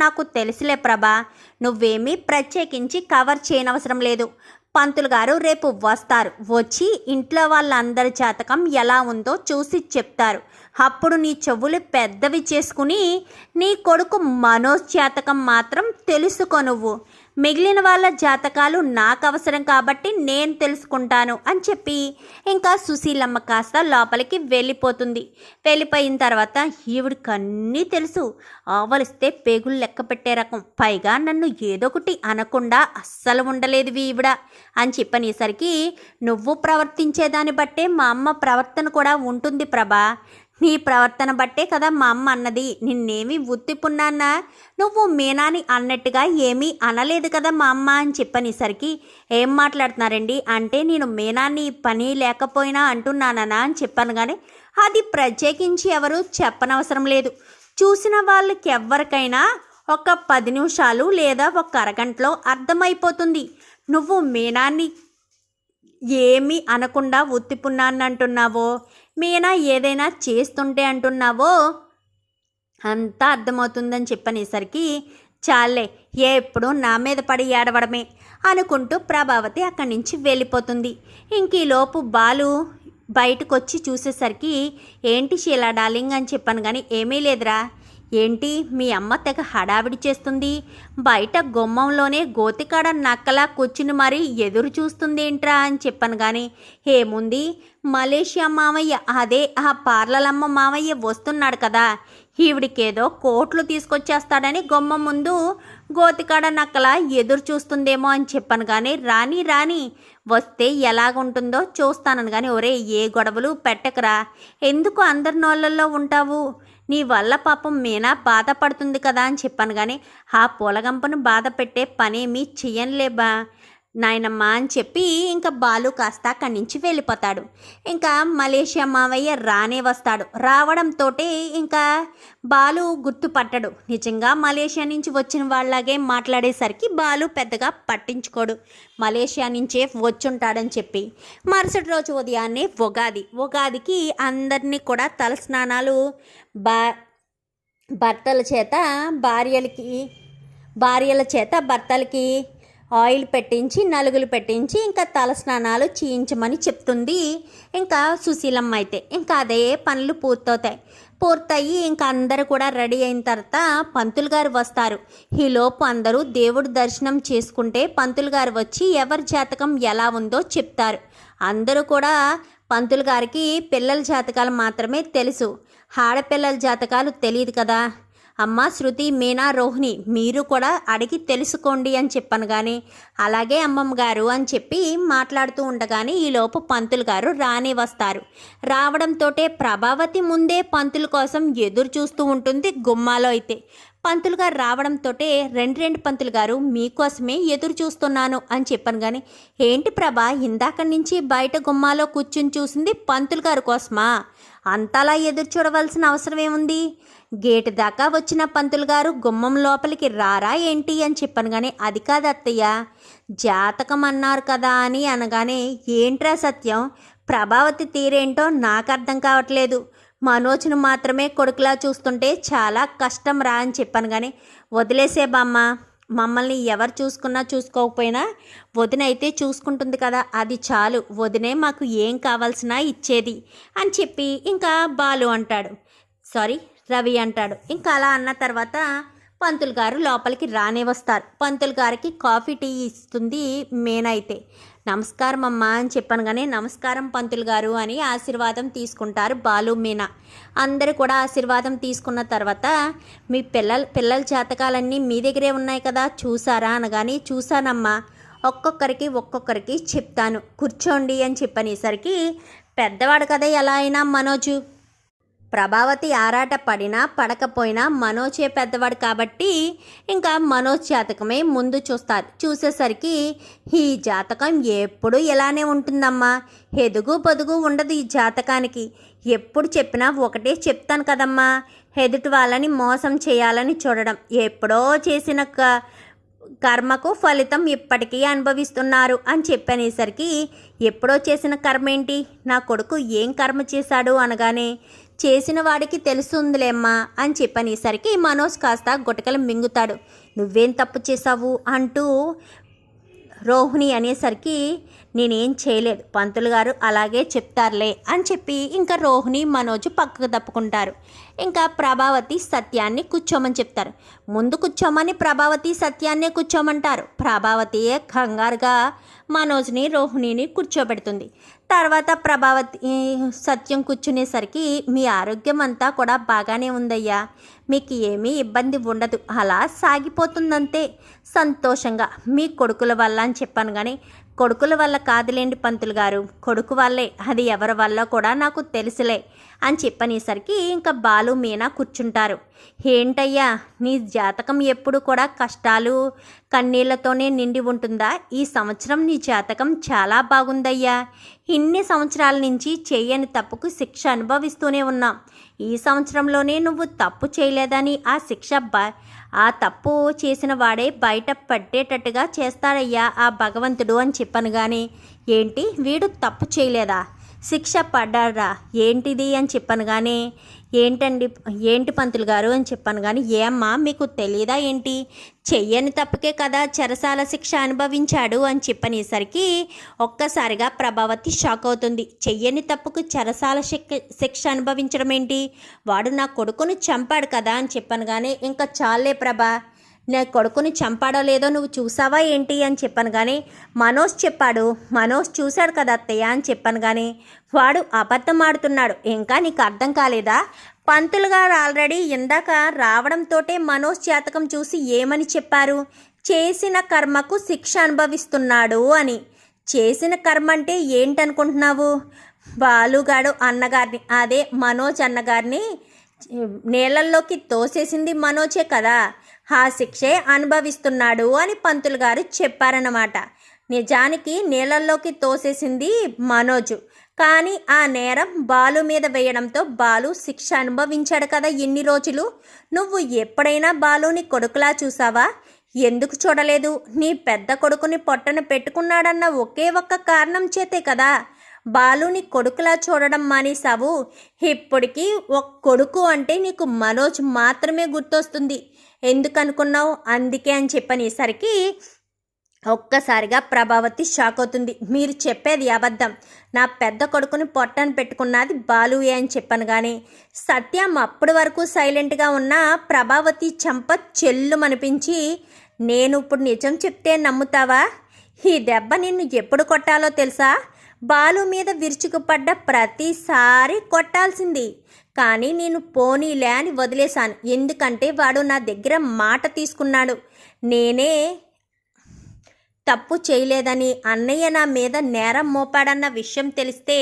నాకు తెలుసులే ప్రభా. నువ్వేమీ ప్రత్యేకించి కవర్ చేయనవసరం లేదు. పంతులు గారు రేపు వస్తారు. వచ్చి ఇంట్లో వాళ్ళందరి జాతకం ఎలా ఉందో చూసి చెప్తారు. అప్పుడు నీ చెవులు పెద్దవి చేసుకుని నీ కొడుకు మనోజ్ జాతకం మాత్రం తెలుసుకో నువ్వు. మిగిలిన వాళ్ళ జాతకాలు నాకు అవసరం కాబట్టి నేను తెలుసుకుంటాను అని చెప్పి ఇంకా సుశీలమ్మ కాస్త లోపలికి వెళ్ళిపోతుంది. వెళ్ళిపోయిన తర్వాత ఈవిడికి అన్నీ తెలుసు. ఆవలిస్తే పేగులు లెక్క పెట్టే రకం. పైగా నన్ను ఏదో ఒకటి అనకుండా అస్సలు ఉండలేదు ఈవిడ అని చెప్పనేసరికి నువ్వు ప్రవర్తించేదాన్ని బట్టే మా అమ్మ ప్రవర్తన కూడా ఉంటుంది ప్రభా. నీ ప్రవర్తన బట్టే కదా మా అమ్మ అన్నది. నిన్నేమి ఉత్తిపున్నానా నువ్వు మీనాని అన్నట్టుగా ఏమీ అనలేదు కదా మా అమ్మ అని చెప్పనేసరికి ఏం మాట్లాడుతున్నారండి? అంటే నేను మీనాన్ని పని లేకపోయినా అంటున్నానా అని చెప్పాను కానీ అది ప్రత్యేకించి ఎవరు చెప్పనవసరం లేదు. చూసిన వాళ్ళకి ఎవరికైనా ఒక పది నిమిషాలు లేదా ఒక అరగంటలో అర్థమైపోతుంది. నువ్వు మీనాన్ని ఏమీ అనకుండా ఉత్తిపున్నానంటున్నావో మీనా ఏదైనా చేస్తుంటే అంటున్నావో? అంతా అర్థమవుతుందని చెప్పనేసరికి చాలే ఎప్పుడు నా మీద పడి ఏడవడమే అనుకుంటూ ప్రభావతి అక్కడి నుంచి వెళ్ళిపోతుంది. ఇంక ఈలోపు బాలు బయటకు వచ్చి చూసేసరికి ఏంటి షీలా డార్లింగ్ అని చెప్పాను కానీ ఏమీ లేదురా. ఏంటి మీ అమ్మ తెగ హడావిడి చేస్తుంది? బయట గుమ్మంలోనే గోతికాడ నక్కలా కూర్చుని మరీ ఎదురు చూస్తుంది ఏంట్రా అని చెప్పాను కానీ ఏముంది? మలేషియా మామయ్య అదే ఆ పార్లలమ్మ మామయ్య వస్తున్నాడు కదా. ఈవిడికేదో కోట్లు తీసుకొచ్చేస్తాడని గుమ్మ ముందు గోతికాడ నక్కలా ఎదురు చూస్తుందేమో అని చెప్పాను కానీ రాని రాని. వస్తే ఎలాగుంటుందో చూస్తానని కానీ ఒరే ఏ గొడవలు పెట్టకరా. ఎందుకు అందరి నోళ్ళల్లో ఉంటావు? నీ వల్ల పాపం మీనా బాధపడుతుంది కదా అని చెప్పాను కానీ ఆ పూలగంపను బాధ పెట్టే పనేమీ చెయ్యనులేబా నాయనమ్మ అని చెప్పి ఇంకా బాలు కాస్త అక్కడి నుంచి వెళ్ళిపోతాడు. ఇంకా మలేషియా మావయ్య రానే వస్తాడు. రావడంతో ఇంకా బాలు గుర్తుపట్టడు. నిజంగా మలేషియా నుంచి వచ్చిన వాళ్ళలాగే మాట్లాడేసరికి బాలు పెద్దగా పట్టించుకోడు. మలేషియా నుంచే వచ్చుంటాడని చెప్పి. మరుసటి రోజు ఉదయాన్నే ఉగాది. ఉగాదికి అందరినీ కూడా తలస్నానాలు బా భర్తల చేత భార్యలకి భార్యల చేత భర్తలకి ఆయిల్ పెట్టించి నలుగులు పెట్టించి ఇంకా తల స్నానాలు చేయించమని చెప్తుంది. ఇంకా సుశీలమ్మ అయితే ఇంకా అదే పనులు పూర్తవుతాయి. పూర్తయి ఇంకా అందరూ కూడా రెడీ అయిన తర్వాత పంతులు గారు వస్తారు. ఈలోపు అందరూ దేవుడు దర్శనం చేసుకుంటే పంతులు గారు వచ్చి ఎవరి జాతకం ఎలా ఉందో చెప్తారు. అందరూ కూడా పంతులు గారికి పిల్లల జాతకాలు మాత్రమే తెలుసు. ఆడపిల్లల జాతకాలు తెలియదు కదా. అమ్మ శృతి మీనా రోహిణి మీరు కూడా అడిగి తెలుసుకోండి అని చెప్పాను కానీ అలాగే అమ్మమ్మ గారు అని చెప్పి మాట్లాడుతూ ఉండగానే ఈలోపు పంతులు గారు రానే వస్తారు. రావడంతోటే ప్రభావతి ముందే పంతుల కోసం ఎదురు చూస్తూ ఉంటుంది గుమ్మాలో అయితే. పంతులు గారు రావడంతో రెండు రెండు పంతులు గారు మీకోసమే ఎదురు చూస్తున్నాను అని చెప్పాను కానీ ఏంటి ప్రభా ఇందాక నుంచి బయట గుమ్మాలో కూర్చుని చూసింది పంతులు గారు కోసమా? అంతలా ఎదురు చూడవలసిన అవసరం ఏముంది? గేటు దాకా వచ్చిన పంతులు గారు గుమ్మం లోపలికి రారా ఏంటి అని చెప్పాను కానీ అది కాదు అత్తయ్య జాతకం అన్నారు కదా అని అనగానే ఏంట్రా సత్యం? ప్రభావతి తీరేంటో నాకు అర్థం కావట్లేదు. మనోజ్ను మాత్రమే కొడుకులా చూస్తుంటే చాలా కష్టం రా అని చెప్పాను కానీ వదిలేసే బామ్మ మమ్మల్ని ఎవరు చూసుకున్నా చూసుకోకపోయినా వదిన అయితే చూసుకుంటుంది కదా అది చాలు. వదినే మాకు ఏం కావాల్సినా ఇచ్చేది అని చెప్పి ఇంకా బాలు అంటాడు. సారీ రవి అంటాడు. ఇంకా అలా అన్న తర్వాత పంతులు గారు లోపలికి రానే వస్తారు. పంతులు గారికి కాఫీ టీ ఇస్తుంది మేనైతే నమస్కారం అమ్మా అని చెప్పాను కానీ నమస్కారం పంతులు గారు అని ఆశీర్వాదం తీసుకుంటారు బాలు మీనా. అందరూ కూడా ఆశీర్వాదం తీసుకున్న తర్వాత మీ పిల్లల పిల్లల జాతకాలన్నీ మీ దగ్గరే ఉన్నాయి కదా చూసారా అనగాని చూసానమ్మా ఒక్కొక్కరికి ఒక్కొక్కరికి చెప్తాను. కూర్చోండి అని చెప్పనేసరికి పెద్దవాడు కదా ఎలా అయినా మనోజు. ప్రభావతి ఆరాట పడినా పడకపోయినా మనోజే పెద్దవాడు కాబట్టి ఇంకా మనోజ్ జాతకమే ముందు చూస్తారు. చూసేసరికి ఈ జాతకం ఎప్పుడు ఇలానే ఉంటుందమ్మా. ఎదుగు పొదుగు ఉండదు ఈ జాతకానికి. ఎప్పుడు చెప్పినా ఒకటే చెప్తాను కదమ్మా. ఎదుటి వాళ్ళని మోసం చేయాలని చూడడం. ఎప్పుడో చేసిన క కర్మకు ఫలితం ఇప్పటికీ అనుభవిస్తున్నారు అని చెప్పనేసరికి ఎప్పుడో చేసిన కర్మ ఏంటి? నా కొడుకు ఏం కర్మ చేశాడు అనగానే చేసిన వాడికి తెలుస్తుందిలేమ్మా అని చెప్పనేసరికి మనోజ్ కాస్త గుటకలు మింగుతాడు. నువ్వేం తప్పు చేశావు? అంటూ రోహిణి అనేసరికి నేనేం చేయలేదు. పంతులు గారు అలాగే చెప్తారులే అని చెప్పి ఇంకా రోహిణి మనోజ్ పక్కకు తప్పుకుంటారు. ఇంకా ప్రభావతి సత్యాన్ని కూర్చోమని చెప్తారు. ముందు కూర్చోమని ప్రభావతి సత్యాన్నే కూర్చోమంటారు. ప్రభావతియే కంగారుగా మనోజ్ని రోహిణిని కూర్చోబెడుతుంది. తర్వాత ప్రభావతి సత్యం కూర్చునేసరికి మీ ఆరోగ్యం అంతా కూడా బాగానే ఉందయ్యా. మీకు ఏమీ ఇబ్బంది ఉండదు. అలా సాగిపోతుందంతే. సంతోషంగా. మీ కొడుకుల వల్ల అని చెప్పాను కానీ కొడుకుల వల్ల కాదులేండి పంతులు గారు. కొడుకు వల్లే. అది ఎవరి వల్ల కూడా నాకు తెలుసులే. అని చెప్పనేసరికి ఇంకా బాలు మీనా కూర్చుంటారు. ఏంటయ్యా నీ జాతకం ఎప్పుడు కూడా కష్టాలు కన్నీళ్ళతోనే నిండి ఉంటుందా? ఈ సంవత్సరం నీ జాతకం చాలా బాగుందయ్యా. ఇన్ని సంవత్సరాల నుంచి చేయని తప్పుకు శిక్ష అనుభవిస్తూనే ఉన్నాం. ఈ సంవత్సరంలోనే నువ్వు తప్పు చేయలేదని ఆ శిక్ష బ ఆ తప్పు చేసిన వాడే బయట పట్టేటట్టుగా చేస్తాడయ్యా ఆ భగవంతుడు అని చెప్పాను కానీ ఏంటి? వీడు తప్పు చేయలేదా? శిక్ష పడ్డారా? ఏంటిది అని చెప్పాను కానీ ఏంటండి ఏంటి పంతులు గారు అని చెప్పాను కానీ ఏమ్మా మీకు తెలియదా ఏంటి? చెయ్యని తప్పుకే కదా చెరసాల శిక్ష అనుభవించాడు అని చెప్పనేసరికి ఒక్కసారిగా ప్రభావతి షాక్ అవుతుంది. చెయ్యని తప్పుకు చెరసాల శిక్ష శిక్ష అనుభవించడం ఏంటి? వాడు నా కొడుకును చంపాడు కదా అని చెప్పాను కానీ ఇంకా చాలే ప్రభా. నా కొడుకుని చంపాడో లేదో నువ్వు చూసావా ఏంటి అని చెప్పాను కానీ మనోజ్ చెప్పాడు మనోజ్ చూశాడు కదా అత్తయ్య అని చెప్పాను కానీ వాడు అబద్ధం ఆడుతున్నాడు. ఇంకా నీకు అర్థం కాలేదా? పంతులు గారు ఆల్రెడీ ఇందాక రావడంతోటే మనోజ్ జాతకం చూసి ఏమని చెప్పారు? చేసిన కర్మకు శిక్ష అనుభవిస్తున్నాడు అని. చేసిన కర్మ అంటే ఏంటనుకుంటున్నావు? బాలుగాడు అన్నగారిని అదే మనోజ్ అన్నగారిని నీళ్ళల్లోకి తోసేసింది మనోజే కదా. ఆ శిక్షే అనుభవిస్తున్నాడు అని పంతులు గారు చెప్పారన్నమాట. నిజానికి నీళ్ళల్లోకి తోసేసింది మనోజు. కానీ ఆ నేరం బాలు మీద వేయడంతో బాలు శిక్ష అనుభవించాడు కదా ఎన్ని రోజులు. నువ్వు ఎప్పుడైనా బాలుని కొడుకులా చూసావా? ఎందుకు చూడలేదు? నీ పెద్ద కొడుకుని పొట్టన పెట్టుకున్నాడన్న ఒకే ఒక్క కారణం చేతే కదా. బాలుని కొడుకులా చూడడం మానేశావు. ఇప్పటికీ ఒక కొడుకు అంటే నీకు మనోజ్ మాత్రమే గుర్తొస్తుంది. ఎందుకనుకున్నావు? అందుకే అని చెప్పనేసరికి ఒక్కసారిగా ప్రభావతి షాక్ అవుతుంది. మీరు చెప్పేది అబద్ధం. నా పెద్ద కొడుకుని పొట్టను పెట్టుకున్నది బాలుయే అని చెప్పాను కానీ సత్యం అప్పటి వరకు సైలెంట్గా ఉన్న ప్రభావతి చెంప చెల్లుమనిపించి నేను ఇప్పుడు నిజం చెప్తే నమ్ముతావా? ఈ దెబ్బ నిన్ను ఎప్పుడు కొట్టాలో తెలుసా? బాలు మీద విరుచుకుపడ్డ ప్రతిసారి కొట్టాల్సింది. కానీ నేను పోనీలే అని వదిలేశాను. ఎందుకంటే వాడు నా దగ్గర మాట తీసుకున్నాడు. నేనే తప్పు చేయలేదని అన్నయ్య నా మీద నేరం మోపాడన్న విషయం తెలిస్తే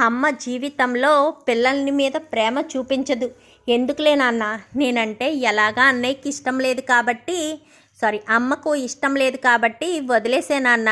అమ్మ జీవితంలో పిల్లల్ని మీద ప్రేమ చూపించదు. ఎందుకులే నాన్న? నేనంటే ఎలాగా అన్నయ్యకి ఇష్టం లేదు కాబట్టి సారీ అమ్మకు ఇష్టం లేదు కాబట్టి వదిలేసే నాన్న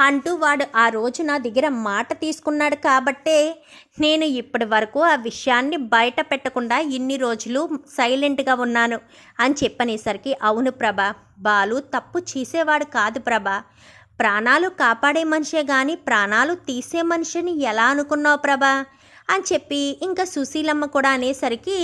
అంటూ వాడు ఆ రోజు నా దగ్గర మాట తీసుకున్నాడు కాబట్టే నేను ఇప్పటి వరకు ఆ విషయాన్ని బయట పెట్టకుండా ఇన్ని రోజులు సైలెంట్గా ఉన్నాను అని చెప్పనేసరికి అవును ప్రభ బాలు తప్పు చేసేవాడు కాదు ప్రభ. ప్రాణాలు కాపాడే మనిషే కానీ ప్రాణాలు తీసే మనిషిని ఎలా అనుకున్నావు ప్రభా? అని చెప్పి ఇంకా సుశీలమ్మ కూడా అనేసరికి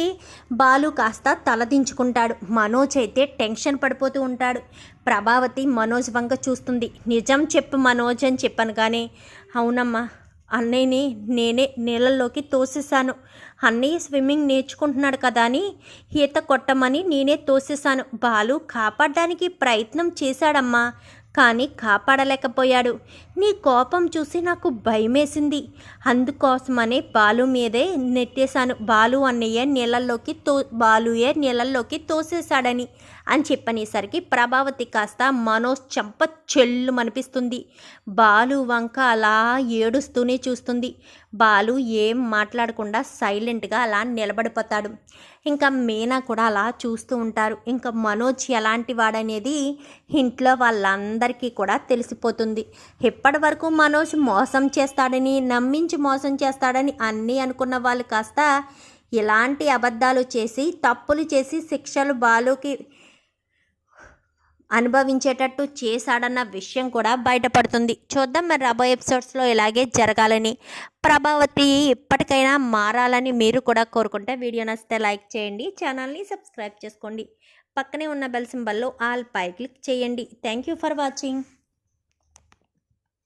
బాలు కాస్త తలదించుకుంటాడు. మనోజ్ అయితే టెన్షన్ పడిపోతూ ఉంటాడు. ప్రభావతి మనోజ్ వంక చూస్తుంది. నిజం చెప్పు మనోజ్ అని చెప్పాను కానీ అవునమ్మా అన్నయ్యని నేనే నీళ్ళల్లోకి తోసేశాను. అన్నయ్య స్విమ్మింగ్ నేర్చుకుంటున్నాడు కదా అని ఈత కొట్టమని నేనే తోసేశాను. బాలు కాపాడడానికి ప్రయత్నం చేశాడమ్మా. కానీ కాపాడలేకపోయాడు. నీ కోపం చూసి నాకు భయమేసింది. అందుకోసమనే బాలు మీదే నెట్టేశాను. బాలు అన్నయ్య నీళ్ళల్లోకి తో బాలుయే నీళ్ళల్లోకి తోసేశాడని అని చెప్పనేసరికి ప్రభావతి కాస్త మనోజ్ చెంప చెల్లు అనిపిస్తుంది బాలు వంక అలా ఏడుస్తూనే చూస్తుంది. బాలు ఏం మాట్లాడకుండా సైలెంట్గా అలా నిలబడిపోతాడు. ఇంకా మీనా కూడా అలా చూస్తూ ఉంటారు. ఇంకా మనోజ్ ఎలాంటి వాడనేది ఇంట్లో వాళ్ళందరికీ కూడా తెలిసిపోతుంది. ఇప్పటి వరకు మనోజ్ మోసం చేస్తాడని నమ్మించి మోసం చేస్తాడని అన్నీ అనుకున్న వాళ్ళు కాస్త ఇలాంటి అబద్ధాలు చేసి తప్పులు చేసి శిక్షలు బాలుకి అనుభవించేటట్టు చేశాడన్న విషయం కూడా బయటపడుతుంది. చూద్దాం మరి రాబోయే ఎపిసోడ్స్లో ఇలాగే జరగాలని. ప్రభావతి ఇప్పటికైనా మారాలని మీరు కూడా కోరుకుంటే వీడియో నచ్చితే లైక్ చేయండి ఛానల్ని సబ్స్క్రైబ్ చేసుకోండి. పక్కనే ఉన్న బెల్ సింబల్లో ఆల్ పై క్లిక్ చేయండి. Thank you for watching.